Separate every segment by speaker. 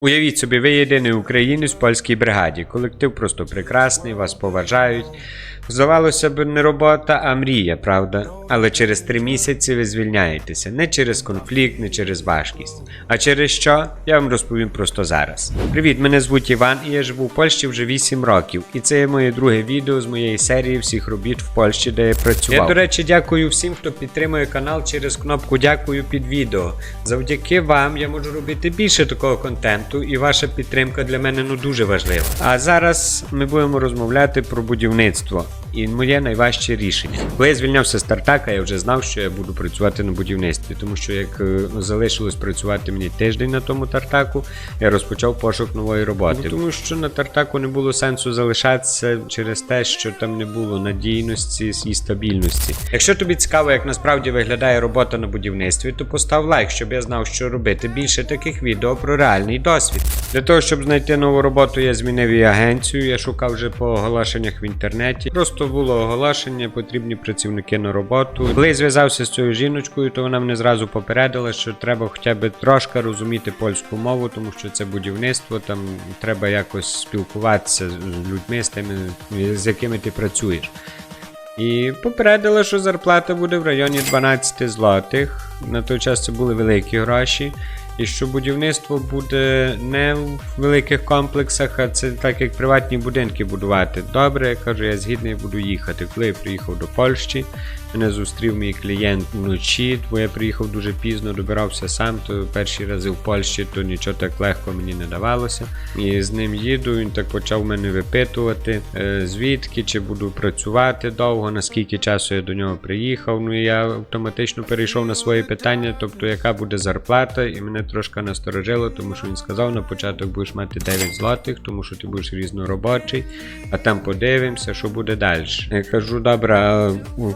Speaker 1: Уявіть собі, ви єдиний українець в польській бригаді. Колектив просто прекрасний, вас поважають. Здавалося б, не робота, а мрія, правда? Але через три місяці ви звільняєтеся. Не через конфлікт, не через важкість. А через що? Я вам розповім просто зараз. Привіт, мене звуть Іван, і я живу в Польщі вже 8 років. І це є моє друге відео з моєї серії всіх робіт в Польщі, де я працював. Я, до речі, дякую всім, хто підтримує канал через кнопку Дякую під відео. Завдяки вам я можу робити більше такого контенту, і ваша підтримка для мене ну дуже важлива. А зараз ми будемо розмовляти про будівництво. І моє найважче рішення. Коли я звільнявся з Тартака, я вже знав, що я буду працювати на будівництві, тому що як е, залишилось працювати мені тиждень на тому Тартаку, я розпочав пошук нової роботи. Ну, тому що на Тартаку не було сенсу залишатися через те, що там не було надійності і стабільності. Якщо тобі цікаво, як насправді виглядає робота на будівництві, то постав лайк, щоб я знав, що робити більше таких відео про реальний досвід. Для того, щоб знайти нову роботу, я змінив і агенцію. Я шукав вже по оголошеннях в інтернеті. Просто було оголошення, потрібні працівники на роботу. Коли я зв'язався з цією жіночкою, то вона мене зразу попередила, що треба хоча б трошки розуміти польську мову, тому що це будівництво, там треба якось спілкуватися з людьми, з тими, з якими ти працюєш. І попередила, що зарплата буде в районі 12 злотих. На той час це були великі гроші. І що будівництво буде не в великих комплексах, а це так як приватні будинки будувати. Добре, я кажу, я згідний буду їхати. Коли я приїхав до Польщі, мене зустрів мій клієнт вночі, бо я приїхав дуже пізно, добирався сам, то перші рази в Польщі, то нічого так легко мені не давалося. І з ним їду, він так почав мене випитувати, е, звідки, чи буду працювати довго, наскільки часу я до нього приїхав. Ну і я автоматично перейшов на свої питання, тобто яка буде зарплата, і мене трошки насторожило, тому що він сказав, на початок будеш мати 9 злотих, тому що ти будеш різноробочий, а там подивимося, що буде далі. Я кажу, добре,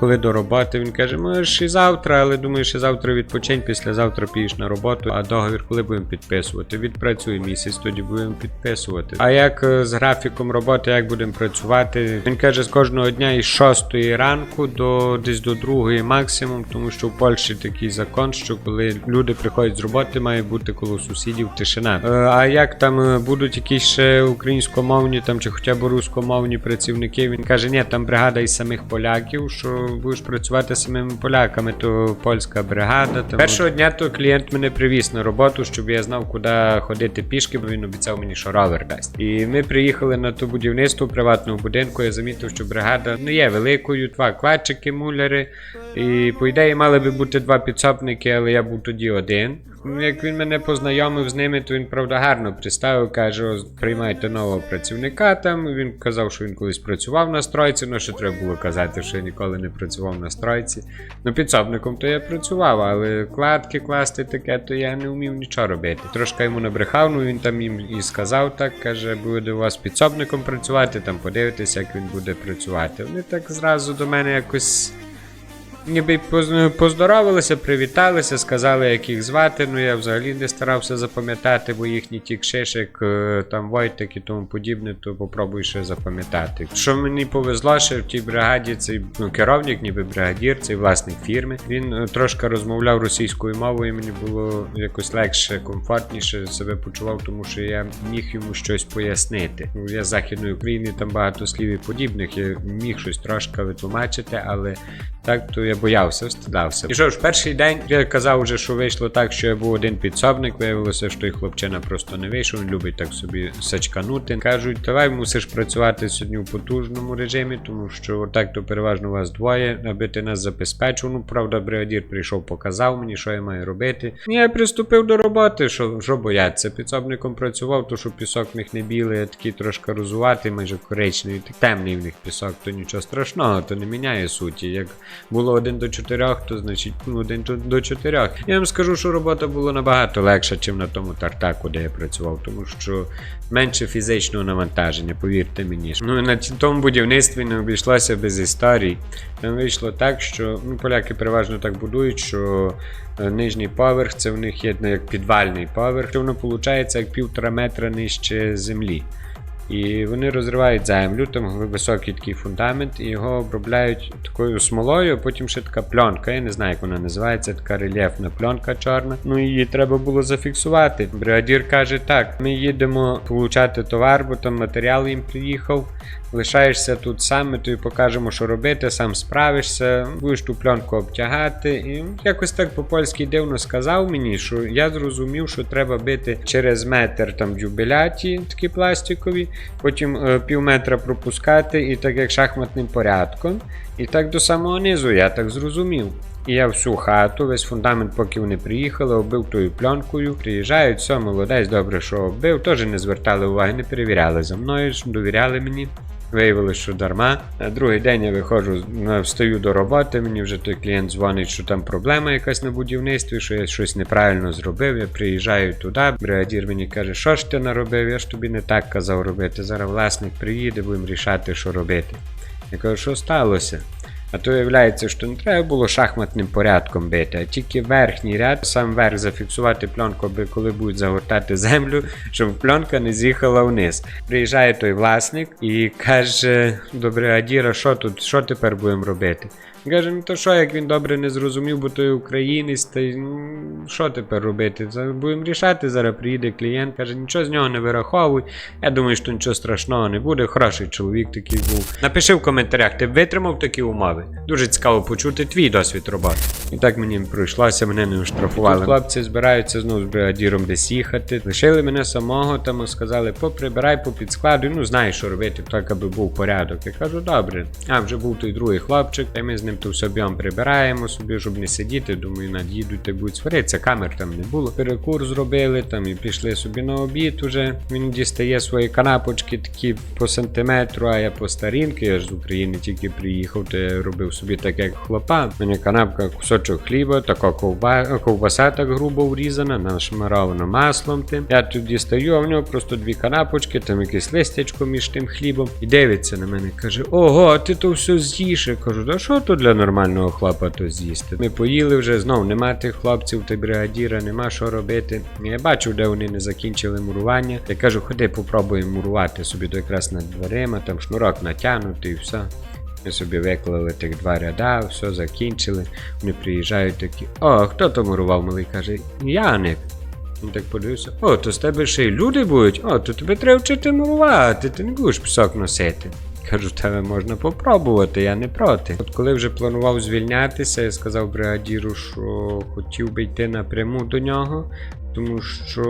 Speaker 1: коли до роботи, він каже, можеш і завтра, але думаю, що завтра відпочинь, післязавтра підеш на роботу, а договір коли будемо підписувати? Відпрацюй місяць, тоді будемо підписувати. А як е, з графіком роботи, як будемо працювати? Він каже, з кожного дня із 6 ранку до десь до 2 максимум, тому що в Польщі такий закон, що коли люди приходять з роботи, має бути коло сусідів тишина. Е, А як там е, будуть якісь ще українськомовні там чи хоча б рускомовні працівники? Він каже, ні, там бригада із самих поляків, що будеш працювати з самими поляками, то польська бригада. Там. Першого дня то клієнт мене привіз на роботу, щоб я знав, куди ходити пішки, бо він обіцяв мені, що ровер дасть. І ми приїхали на то будівництво приватного будинку. Я замітив, що бригада не є великою, два квадчики, муляри. І по ідеї мали би бути два підсобники, але я був тоді один. Як він мене познайомив з ними, то він правда гарно представив, каже, приймайте нового працівника там. Він казав, що він колись працював на стройці, ну що треба було казати, що я ніколи не працював на стройці. Ну, підсобником то я працював, але кладки класти таке, то я не вмів нічого робити. Трошки йому набрехав, ну він там їм і сказав так, каже, буде у вас підсобником працювати, там подивитися, як він буде працювати. Вони так зразу до мене якось. Ніби й поз- поздоровалися, привіталися, сказали, як їх звати. Ну я взагалі не старався запам'ятати, бо їхній тік шишек, е, там Войтек і тому подібне, то попробуй ще запам'ятати. Що мені повезло, що в тій бригаді цей ну, керівник, ніби бригадір, цей власник фірми. Він е, трошки розмовляв російською мовою, і мені було якось легше, комфортніше себе почував, тому що я міг йому щось пояснити. Ну, Я з Західної України, там багато слів і подібних, я міг щось трошки витлумачити, але так, то я боявся, встидався. І що ж, перший день я казав вже, що вийшло так, що я був один підсобник. Виявилося, що той хлопчина просто не вийшов. Він любить так собі сачканути. Кажуть, давай мусиш працювати сьогодні в потужному режимі, тому що так то переважно вас двоє, аби ти нас забезпечив. Ну, правда, бригадір прийшов, показав мені, що я маю робити. Я приступив до роботи. Що, що бояться? Підсобником працював, то що пісок в них не білий, а такий трошки розуватий, майже коричневий, темний в них пісок, то нічого страшного, то не міняє суті. Як було 1 до 4, то значить ну, 1 до- до 4. Я вам скажу, що робота була набагато легша, ніж на тому тартаку, де я працював, тому що менше фізичного навантаження, повірте мені. Ну на тому будівництві не обійшлося без історій. Там вийшло так, що ну, поляки переважно так будують, що е, нижній поверх це в них є ну, як підвальний поверх, воно виходить як півтора метра нижче землі. І вони розривають землю, там високий такий фундамент, і його обробляють такою смолою, а потім ще така пленка. Я не знаю, як вона називається, така рельєфна пленка чорна. Ну її треба було зафіксувати. Бригадір каже: так, ми їдемо получати товар, бо там матеріал їм приїхав. Лишаєшся тут сам, ми тобі покажемо, що робити, сам справишся, будеш ту пленку обтягати. І якось так по-польськи дивно сказав мені, що я зрозумів, що треба бити через метр там дюбеляті, такі пластикові, потім е, пів метра пропускати, і так як шахматним порядком. І так до самого низу, я так зрозумів. І я всю хату, весь фундамент, поки вони приїхали, оббив тою пленкою. Приїжджають, все, молодець, добре, що оббив. Теж не звертали уваги, не перевіряли за мною, довіряли мені. Виявилось, що дарма. На другий день я виходжу, на- встаю до роботи. Мені вже той клієнт дзвонить, що там проблема якась на будівництві, що я щось неправильно зробив. Я приїжджаю туди. Бригадір мені каже, що ж ти наробив? Я ж тобі не так казав робити. Зараз власник приїде, будемо рішати, що робити. Я кажу, що сталося? А то виявляється, що не треба було шахматним порядком бити, а тільки верхній ряд, сам верх зафіксувати пленку, аби коли будуть загортати землю, щоб пленка не з'їхала вниз. Приїжджає той власник і каже до бригадіра, що тут, що тепер будемо робити. Каже, ну то що, як він добре не зрозумів, бо той українець, та що тепер робити? Будемо рішати, зараз приїде клієнт, каже, нічого з нього не вираховуй. Я думаю, що нічого страшного не буде. Хороший чоловік такий був. Напиши в коментарях, ти витримав такі умови. Дуже цікаво почути твій досвід роботи. І так мені пройшлося, мене не оштрафували. Хлопці збираються знову з бригадіром десь їхати. Лишили мене самого, там сказали, поприбирай по підскладу. Ну знаєш, що робити, так аби був порядок. Я кажу, добре. А вже був той другий хлопчик, та й ми з ним то все б'єм прибираємо собі, щоб не сидіти. Думаю, над'їдуть та будуть сваритися. Камер там не було. Перекур зробили там і пішли собі на обід. Уже він дістає свої канапочки такі по сантиметру, а я по старінки. Я ж з України тільки приїхав, то я робив собі так, як хлопа. Мені канапка, кусочок хліба, така ковба, ковбаса так грубо врізана, нашмарована маслом тим. Я тут дістаю, а в нього просто дві канапочки, там якесь листячко між тим хлібом. І дивиться на мене, каже: Ого, ти то все з'їш. Я кажу, да що то для нормального хлопа то з'їсти? Ми поїли вже знов, нема тих хлопців та бригадіра, нема що робити. Я бачив, де вони не закінчили мурування. Я кажу, ходи, попробуємо мурувати собі то якраз над дверима, там шнурок натягнутий і все. Ми собі виклали тих два ряда, все закінчили. Вони приїжджають такі. О, хто то мурував? Малий каже, Яник. Він так подивився, о, то з тебе ще й люди будуть, о, то тебе треба вчити мурувати, ти не будеш пісок носити. Кажу, тебе можна попробувати, я не проти. От коли вже планував звільнятися, я сказав бригадіру, що хотів би йти напряму до нього, тому що,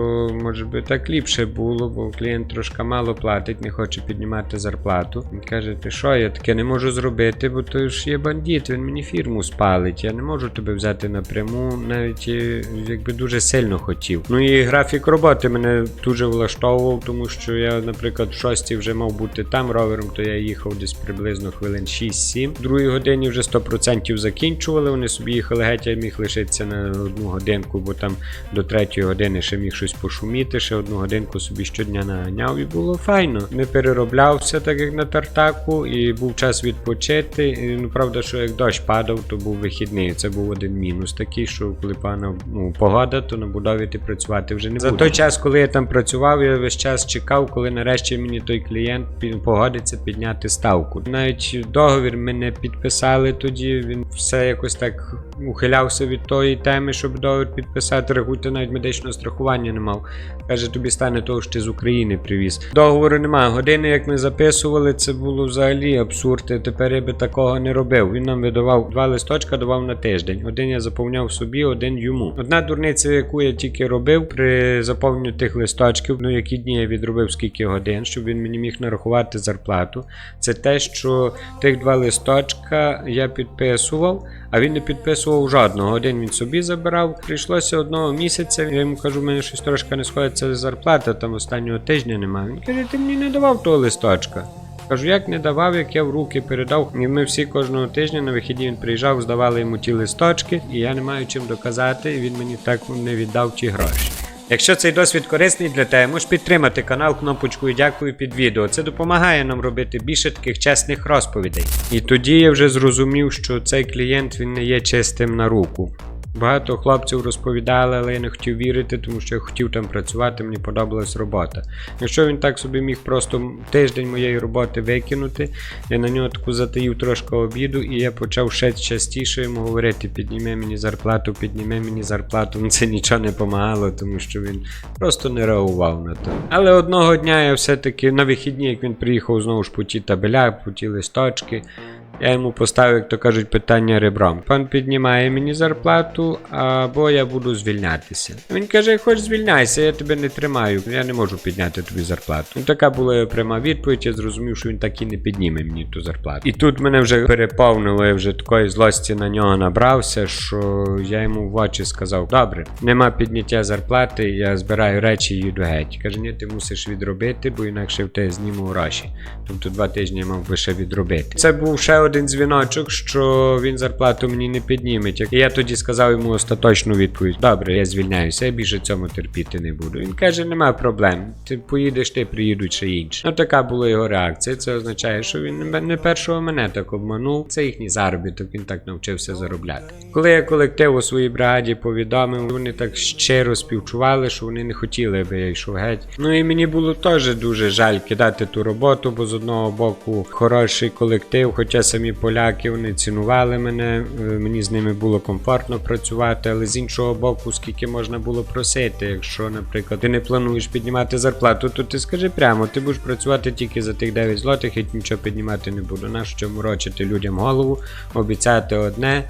Speaker 1: може би, так ліпше було, бо клієнт трошки мало платить, не хоче піднімати зарплату. Він каже, ти що, я таке не можу зробити, бо то ж є бандит, він мені фірму спалить. Я не можу тебе взяти напряму, навіть е, якби дуже сильно хотів. Ну і графік роботи мене дуже влаштовував, тому що я, наприклад, в 6 вже мав бути там ровером, то я їхав десь приблизно хвилин 6-7. В другій годині вже 100% закінчували. Вони собі їхали геть, я міг лишитися на одну годинку, бо там до третьої ще міг щось пошуміти, ще одну годинку собі щодня наганяв, і було файно. Не переробляв все так, як на тартаку, і був час відпочити. І, ну, правда, що як дощ падав, то був вихідний. Це був один мінус такий, що коли пана ну, погода, то на будові ти працювати вже не буде. За той час, коли я там працював, я весь час чекав, коли нарешті мені той клієнт погодиться підняти ставку. Навіть договір ми не підписали тоді. Він все якось так ухилявся від тої теми, щоб договір підписати. Рахуйте, навіть медичного страхування не мав. Каже, тобі стане того, що ти з України привіз. Договору немає. Години, як ми записували, це було взагалі абсурд. І Тепер я би такого не робив. Він нам видавав два листочка, давав на тиждень. Один я заповняв собі, один йому. Одна дурниця, яку я тільки робив при заповненні тих листочків, ну які дні я відробив скільки годин, щоб він мені міг нарахувати зарплату. Це те, що тих два листочка я підписував. А він не підписував жодного. Один він собі забирав. Прийшлося одного місяця. Я йому кажу, мене щось трошки не сходиться зарплата, там останнього тижня немає. Він каже, ти мені не давав того листочка. Кажу, як не давав, як я в руки передав. І ми всі кожного тижня на вихідні він приїжджав, здавали йому ті листочки, і я не маю чим доказати, і він мені так не віддав ті гроші. Якщо цей досвід корисний для тебе, можеш підтримати канал кнопочкою дякую під відео. Це допомагає нам робити більше таких чесних розповідей. І тоді я вже зрозумів, що цей клієнт він не є чистим на руку. Багато хлопців розповідали, але я не хотів вірити, тому що я хотів там працювати, мені подобалась робота. Якщо він так собі міг просто тиждень моєї роботи викинути, я на нього таку затаїв трошки обіду, і я почав ще частіше йому говорити: підніми мені зарплату, підніми мені зарплату. Ну, Це нічого не допомагало, тому що він просто не реагував на то. Але одного дня я все-таки на вихідні, як він приїхав знову ж по ті табеля, по ті листочки. Я йому поставив, як то кажуть, питання ребром. Пан піднімає мені зарплату, або я буду звільнятися. Він каже: хоч звільняйся, я тебе не тримаю, я не можу підняти тобі зарплату. Ну, така була його пряма відповідь, я зрозумів, що він так і не підніме мені ту зарплату. І тут мене вже переповнило, я вже такої злості на нього набрався, що я йому в очі сказав: добре, нема підняття зарплати, я збираю речі і їду геть. Каже, ні, ти мусиш відробити, бо інакше в тебе зніму гроші. Тобто два тижні я мав би ще відробити. Це був ще один дзвіночок, що він зарплату мені не підніметь. І я тоді сказав йому остаточну відповідь: Добре, я звільняюся, я більше цьому терпіти не буду. Він каже, нема проблем. Ти поїдеш, ти приїдуть ще інші. Ну така була його реакція. Це означає, що він не- першого мене так обманув. Це їхній заробіток, він так навчився заробляти. Коли я колектив у своїй бригаді повідомив, вони так щиро співчували, що вони не хотіли, аби я йшов геть. Ну і мені було теж дуже жаль кидати ту роботу, бо з одного боку хороший колектив, хоча самі поляки вони цінували мене, е, мені з ними було комфортно працювати, але з іншого боку, скільки можна було просити, якщо, наприклад, ти не плануєш піднімати зарплату, то ти скажи прямо, ти будеш працювати тільки за тих 9 злотих, і нічого піднімати не буду. Нащо морочити людям голову, обіцяти одне.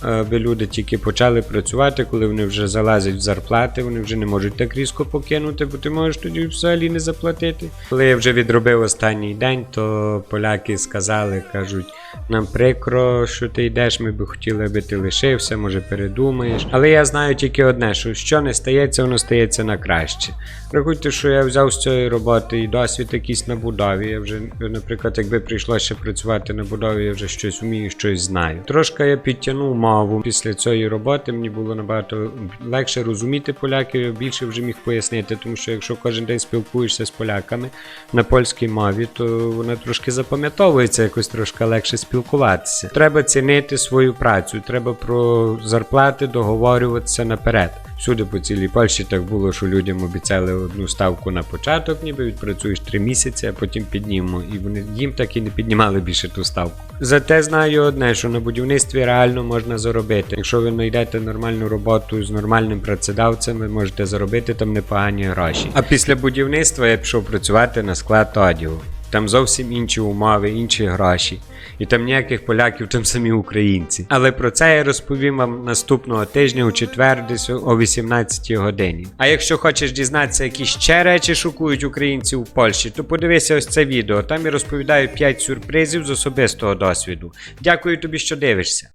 Speaker 1: Аби люди тільки почали працювати, коли вони вже залазять в зарплати, вони вже не можуть так різко покинути, бо ти можеш тоді взагалі не заплатити. Коли я вже відробив останній день, то поляки сказали, кажуть, нам прикро, що ти йдеш, ми би хотіли, аби ти лишився, може передумаєш. Але я знаю тільки одне, що що не стається, воно стається на краще. Рахуйте, що я взяв з цієї роботи і досвід якийсь на будові. Я вже, наприклад, якби прийшлося працювати на будові, я вже щось вмію, щось знаю. Трошки я підтягнув мову після цієї роботи. Мені було набагато легше розуміти поляків, більше вже міг пояснити, тому що якщо кожен день спілкуєшся з поляками на польській мові, то вона трошки запам'ятовується, якось трошки легше спілкуватися. Треба цінити свою працю, треба про зарплати договорюватися наперед. Всюди по цілій Польщі так було, що людям обіцяли одну ставку на початок, ніби відпрацюєш три місяці, а потім піднімемо. І вони їм так і не піднімали більше ту ставку. Зате знаю одне, що на будівництві реально можна заробити. Якщо ви знайдете нормальну роботу з нормальним працедавцем, ви можете заробити там непогані гроші. А після будівництва я пішов працювати на склад одягу. Там зовсім інші умови, інші гроші. І там ніяких поляків, там самі українці. Але про це я розповім вам наступного тижня у четвер, десь о 18 годині. А якщо хочеш дізнатися, які ще речі шокують українців у Польщі, то подивися ось це відео. Там я розповідаю 5 сюрпризів з особистого досвіду. Дякую тобі, що дивишся.